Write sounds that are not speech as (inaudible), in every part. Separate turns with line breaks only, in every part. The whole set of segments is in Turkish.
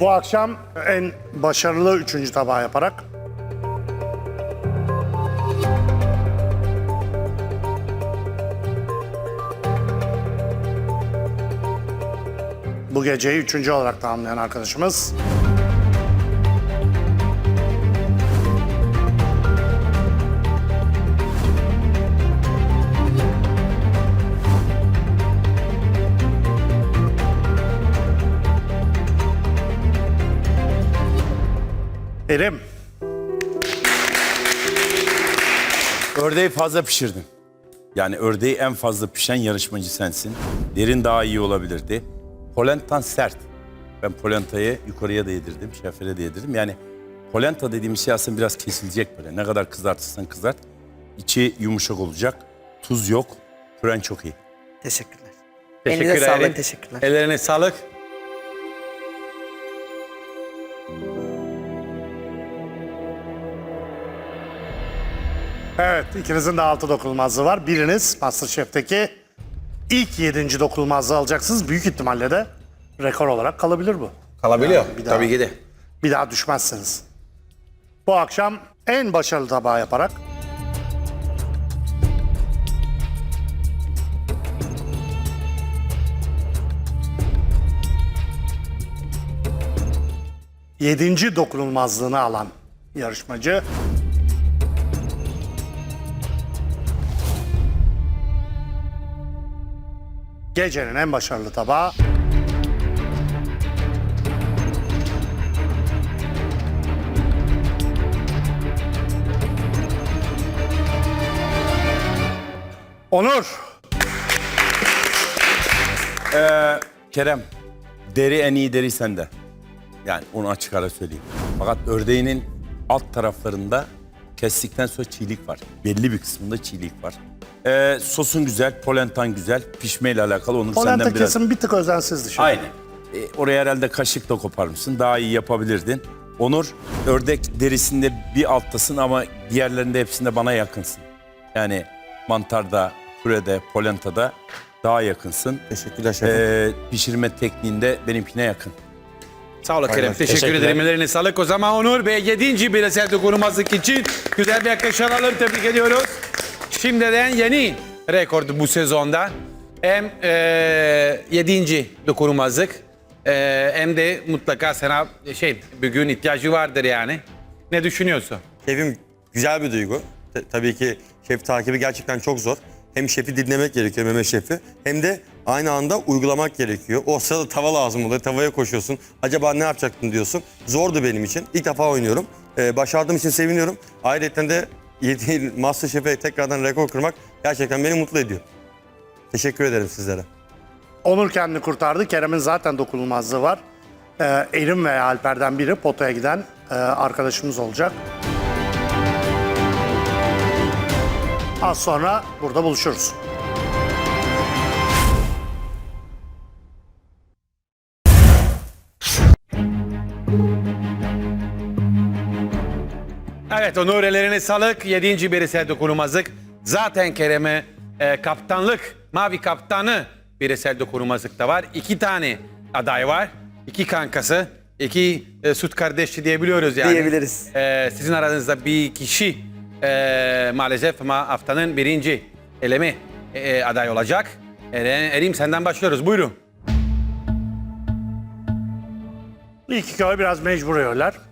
Bu akşam en başarılı üçüncü tabağı yaparak. Bu geceyi üçüncü olarak tamamlayan arkadaşımız Erim.
Ördeği fazla pişirdin. Yani ördeği en fazla pişen yarışmacı sensin. Derin daha iyi olabilirdi. Polentan sert. Ben polentayı yukarıya da yedirdim, şefere de yedirdim. Yani polenta dediğimiz şey aslında biraz kesilecek böyle. Ne kadar kızartırsan kızart. İçi yumuşak olacak. Tuz yok. Püren çok iyi.
Teşekkürler.
Teşekkür
Elinize sağlık,
ederim.
teşekkürler.
Ellerine sağlık.
Evet, ikinizin de altı dokunulmazlığı var. Biriniz Masterchef'teki ilk yedinci dokunulmazlığı alacaksınız. Büyük ihtimalle de rekor olarak kalabilir bu.
Kalabiliyor.
bir daha.
Tabii ki de.
Bir daha düşmezsiniz. Bu akşam en başarılı tabağı yaparak yedinci dokunulmazlığını alan yarışmacı gecenin en başarılı tabağı Onur.
Kerem, deri en iyi deri sende. Yani onu açık ara söyleyeyim. Fakat ördeğinin alt taraflarında kestikten sonra çiğlik var. Belli bir kısmında çiğlik var. Ee, sosun güzel, polentan güzel. Pişmeyle alakalı Onur
Polenta
senden biraz...
kesim bir tık özensizdi şimdi.
Aynen. Ee, oraya herhalde kaşıkla koparmışsın. Daha iyi yapabilirdin. Onur, ördek derisinde bir alttasın ama diğerlerinde hepsinde bana yakınsın. Yani mantarda, pürede, polentada daha yakınsın.
Teşekkürler şefim.
Ee, pişirme tekniğinde benimkine yakın.
Sağ olun Kerem. Teşekkür ederim. Ellerine sağlık. O zaman Onur Bey 7. bireysel dokunulmazlık için güzel bir alkış alalım. Tebrik ediyoruz. Şimdiden yeni rekordu bu sezonda. Hem e, 7. dokunulmazlık e, hem de mutlaka sana şey bugün ihtiyacı vardır yani. Ne düşünüyorsun?
Şefim güzel bir duygu. Ta- tabii ki şef takibi gerçekten çok zor. Hem şefi dinlemek gerekiyor Mehmet Şef'i hem de aynı anda uygulamak gerekiyor. O sırada tava lazım oluyor. Tavaya koşuyorsun. Acaba ne yapacaktın diyorsun. Zordu benim için. İlk defa oynuyorum. Ee, başardığım için seviniyorum. Ayrıca de yedi (laughs) Master Şef'e tekrardan rekor kırmak gerçekten beni mutlu ediyor. Teşekkür ederim sizlere.
Onur kendini kurtardı. Kerem'in zaten dokunulmazlığı var. Ee, Erim veya Alper'den biri potaya giden e, arkadaşımız olacak. Az sonra burada buluşuruz.
Evet Onur ellerine sağlık. 7. bireysel dokunulmazlık. Zaten Kerem'e e, kaptanlık, mavi kaptanı bireysel dokunulmazlıkta var. İki tane aday var. İki kankası. iki e, süt kardeşi diyebiliyoruz yani.
Diyebiliriz.
E, sizin aranızda bir kişi e, maalesef ama haftanın birinci eleme e, aday olacak. Eren, Erim senden başlıyoruz. Buyurun.
İki köy biraz mecbur öğeler.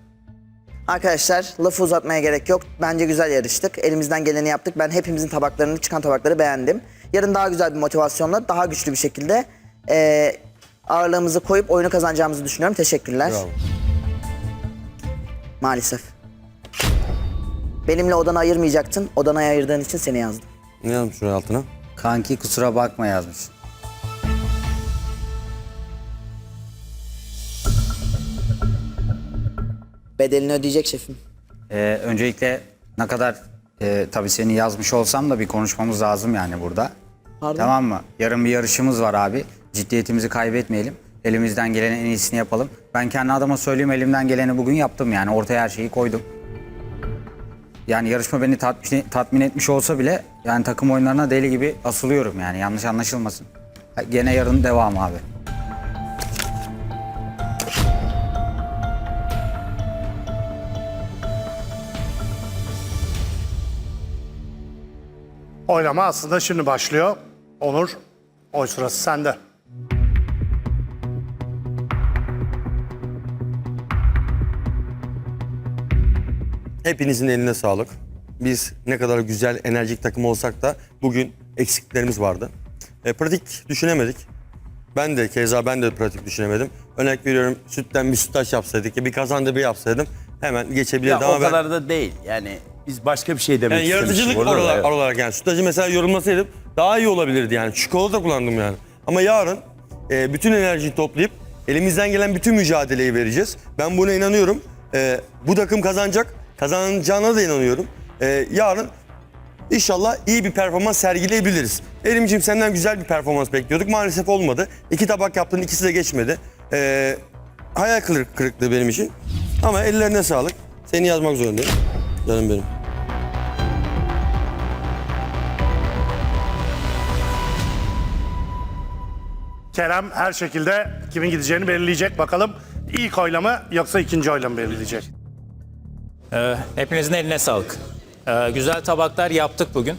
Arkadaşlar lafı uzatmaya gerek yok. Bence güzel yarıştık. Elimizden geleni yaptık. Ben hepimizin tabaklarını, çıkan tabakları beğendim. Yarın daha güzel bir motivasyonla, daha güçlü bir şekilde eee, ağırlığımızı koyup oyunu kazanacağımızı düşünüyorum. Teşekkürler.
Bravo.
Maalesef. Benimle odanı ayırmayacaktın. Odanı ayırdığın için seni yazdım.
Ne yazmış şuraya altına?
Kanki kusura bakma yazmış.
Bedelini ödeyecek şefim.
Ee, öncelikle ne kadar e, tabii seni yazmış olsam da bir konuşmamız lazım yani burada.
Pardon?
Tamam mı? Yarın bir yarışımız var abi. Ciddiyetimizi kaybetmeyelim. Elimizden gelenin en iyisini yapalım. Ben kendi adıma söyleyeyim elimden geleni bugün yaptım yani. Ortaya her şeyi koydum. Yani yarışma beni tatmin, tatmin etmiş olsa bile yani takım oyunlarına deli gibi asılıyorum yani yanlış anlaşılmasın. Gene yarın devam abi.
Oylama aslında şimdi başlıyor. Onur, oy sırası sende.
Hepinizin eline sağlık. Biz ne kadar güzel, enerjik takım olsak da bugün eksiklerimiz vardı. E, pratik düşünemedik. Ben de keza ben de pratik düşünemedim. Örnek veriyorum sütten bir sütlaç yapsaydık ya bir kazandı bir yapsaydım hemen geçebilirdi
Ya
ama
o
ben...
kadar da değil. Yani biz başka bir şey demek
Yani
istemiştik.
yaratıcılık
evet.
olarak yani sütlacı mesela yorumlasaydım daha iyi olabilirdi yani. Çikolata kullandım yani. Ama yarın e, bütün enerjiyi toplayıp elimizden gelen bütün mücadeleyi vereceğiz. Ben buna inanıyorum. E, bu takım kazanacak. Kazanacağına da inanıyorum. E, yarın İnşallah iyi bir performans sergileyebiliriz. Elimciğim senden güzel bir performans bekliyorduk. Maalesef olmadı. İki tabak yaptın, ikisi de geçmedi. Ee, hayal kırık- kırıklığı benim için. Ama ellerine sağlık. Seni yazmak zorundayım. Canım benim.
Kerem her şekilde kimin gideceğini belirleyecek. Bakalım ilk oyla mı yoksa ikinci oyla mı belirleyecek?
Ee, hepinizin eline sağlık. Ee, güzel tabaklar yaptık bugün.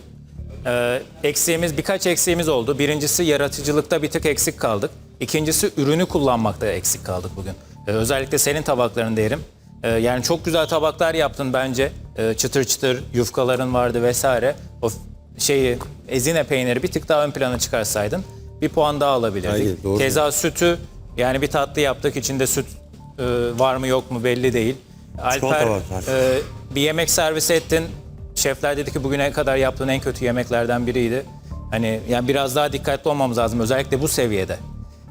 Ee, eksiğimiz, birkaç eksiğimiz oldu. Birincisi yaratıcılıkta bir tık eksik kaldık. İkincisi ürünü kullanmakta eksik kaldık bugün. Ee, özellikle senin tabakların derim. Ee, yani çok güzel tabaklar yaptın bence. Ee, çıtır çıtır yufkaların vardı vesaire. O şeyi ezine peyniri bir tık daha ön plana çıkarsaydın bir puan daha alabilirdik.
Hayır, doğru.
Keza sütü yani bir tatlı yaptık içinde süt e, var mı yok mu belli değil. Alper
var
e, bir yemek servis ettin. Şefler dedi ki bugüne kadar yaptığın en kötü yemeklerden biriydi. Hani yani biraz daha dikkatli olmamız lazım özellikle bu seviyede.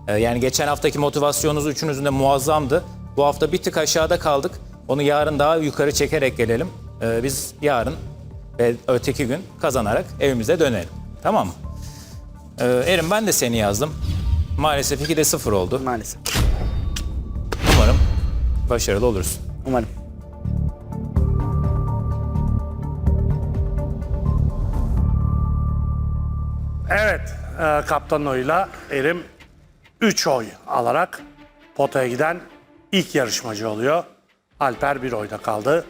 E, yani geçen haftaki motivasyonunuz üçünüzün de muazzamdı. Bu hafta bir tık aşağıda kaldık. Onu yarın daha yukarı çekerek gelelim. E, biz yarın ve öteki gün kazanarak evimize dönelim. Tamam mı? E, Erim ben de seni yazdım. Maalesef 2'de 0 oldu.
Maalesef.
Umarım başarılı olursun.
Umarım.
Evet, e, kaptanın oyuyla Erim 3 oy alarak potaya giden ilk yarışmacı oluyor. Alper bir oyda kaldı.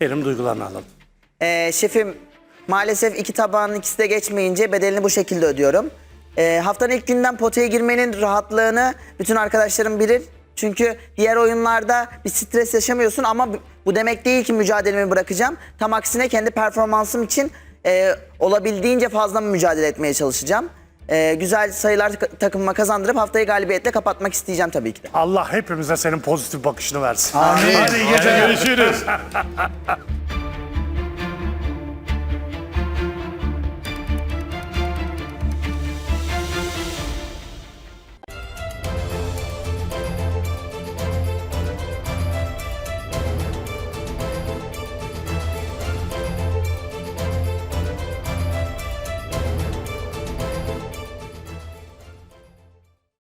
Erim duygularını alalım.
Ee, şefim maalesef iki tabağın ikisi de geçmeyince bedelini bu şekilde ödüyorum. Ee, haftanın ilk günden potaya girmenin rahatlığını bütün arkadaşlarım bilir. Çünkü diğer oyunlarda bir stres yaşamıyorsun ama bu- demek değil ki mücadelemi bırakacağım. Tam aksine kendi performansım için e, olabildiğince fazla mücadele etmeye çalışacağım. Ee, güzel sayılar tak- takımıma kazandırıp haftayı galibiyetle kapatmak isteyeceğim tabii ki de.
Allah hepimize senin pozitif bakışını versin. Amin. Hadi iyi gece görüşürüz. (laughs)